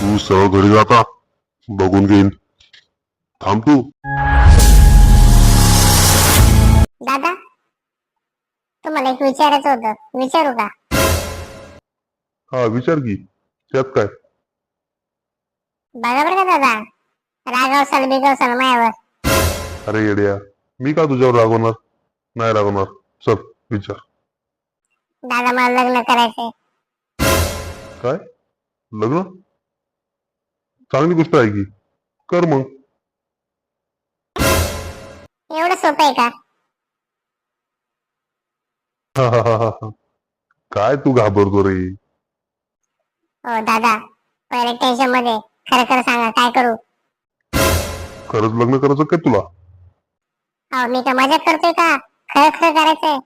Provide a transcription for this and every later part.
तू सरळ घरी जाता. बघून घेईन. थांब तू. दादा तुम्हाला एक विचारायचं होतं. विचारू का? हा विचार की. त्यात काय? बघा बरं का दादा. रागावसाल बिगावसाल मायावर. अरे येड्या मी का तुझ्यावर रागवणार? नाही रागवणार. चल विचार. दादा मला लग्न करायचंय. काय? लग्न? चांगली गोष्ट आहे की कर मग. एवढं सोपं आहे का? हा, हा, हा, हा, हा. काय तू घाबरतो रे? हो दादा. पहिले टेन्शनमध्ये खरं खरं सांगा काय करू? खरंच लग्न करायचं काय तुला? अहो मी तर मजाक करतोय का? खरं खरं करायचंय.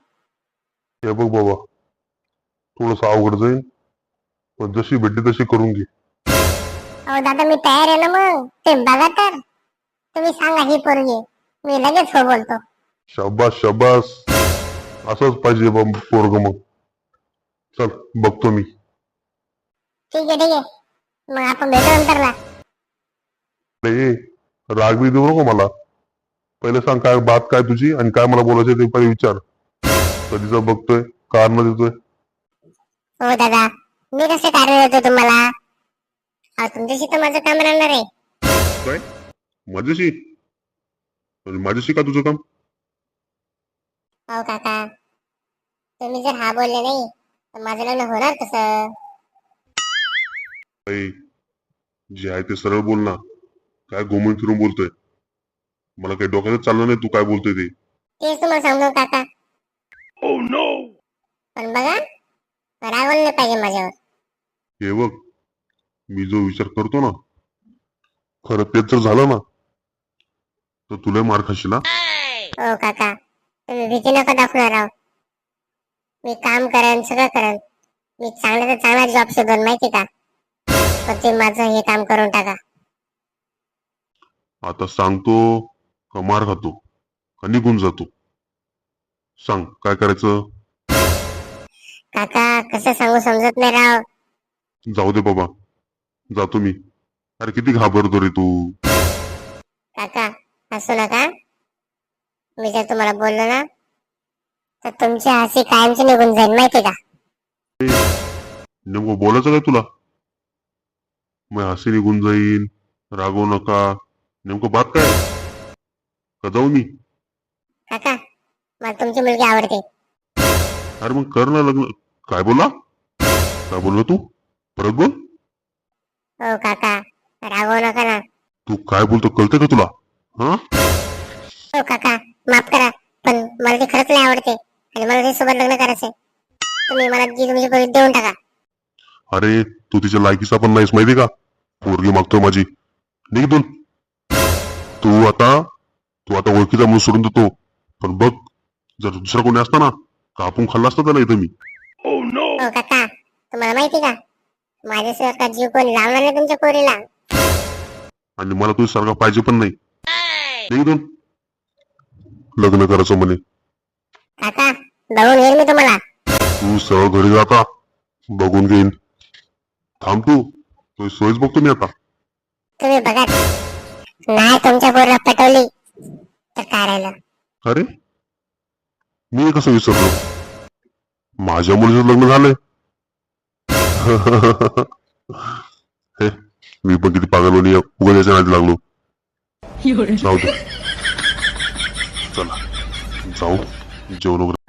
हे बघ बाबा थोडस अवघड जाईल पण जशी भेटली तशी करून घे. अहो दादा मी तयार आहे ना मग. ते बघा तर. तुम्ही सांगा ही पोरगी. मी लगेच हो बोलतो. शाबास शाबास. असंच पाहिजे बा पोरग मग. चल बघतो मी. ठीक आहे ठीक आहे. मग आपण भेटू नंतरला. अरे राग बी देऊ नको मला. पहिले सांग काय बात काय तुझी आणि काय मला बोलायचं ते पहिले विचार. कधीच बघतोय कारण देतोय. हो दादा. मी कसे कार्य देतो तुम्हाला? अहो तुमच्याशी तर माझं काम राहणार आहे. काय? माझ्याशी? म्हणजे माझ्याशी का तुझं काम? हो काका. तुम्ही जर हा बोलले नाही तर माझं लग्न होणार कसं? जे आहे ते सरळ बोल ना. काय घुमून फिरून बोलतोय? मला काही डोक्यात चाललं नाही तू काय बोलतोय ते. तेच तुम्हाला सांगतो काका. पण बघा रागवलं नाही पाहिजे माझ्यावर. हे बघ मी जो विचार करतो ना खरं तेच जर झालं ना तर तुला मार खाशील ना हो काका तुम्ही भीती नका दाखवणार राव. मी काम करेन सगळं करेन. मी चांगला तर चांगला जॉब शोधून माहिती का? पण ते माझं हे काम करून टाका. आता सांगतो का मार खातो का निघून जातो? सांग काय करायचं? काका कसं सांगू समजत नाही राव. जाऊ दे बाबा. जातो मी अरे किती घाबरतो रे तू. काका हसू नका. मी जर तुम्हाला बोललो ना तर तुमची हसी कायमची निघून जाईल माहिती का? नेमकं बोलायचं काय तुला? मग हसी निघून जाईल रागवू नका. नेमकं बात काय? का जाऊ मी? काका मला तुमची मुलगी आवडते. अरे मग कर ना लग्न. काय बोला काय बोललो तू? परत बोल. हो काका. रागवू नका ना. तू काय बोलतो कळतंय का तुला? हा? हो काका. माफ करा पण मला ती खरंच नाही आवडते. आणि मला सोबत लग्न करायचंय. तुम्ही मला जी तुमची पोरगी देऊन टाका. अरे तू तिच्या लायकीचा पण नाहीस माहिती का? पोरगी मागतोय माझी. निघ तू आता तू आता ओळखीचा म्हणून सोडून देतो. पण बघ जर दुसरा कोणी असता ना कापून खाल्ला असता त्याला इथं मी. हो काका. तुम्हाला माहिती का? का जीव कोण लावणार नाही तुमच्या पोरीला? आणि मला तुझ्या सारखा पाहिजे पण नाही. निघ लग्न करायचं म्हणे. काका बघून येईल मी तुम्हाला. तू सरळ घरी जाता बघून घेईन. थांब तू. तुझी सोयच बघतो मी आता. तुम्ही बघा. नाही तुमच्या पोरीला पटवली तर काय राहिलं? अरे मी हे कसं विसरलो? माझ्या मुलीचं लग्न झालंय. मी पण किती पागल उगा याच्या नादी लागलो. जाऊ दे. चला. जाऊ. जेवण वगैरे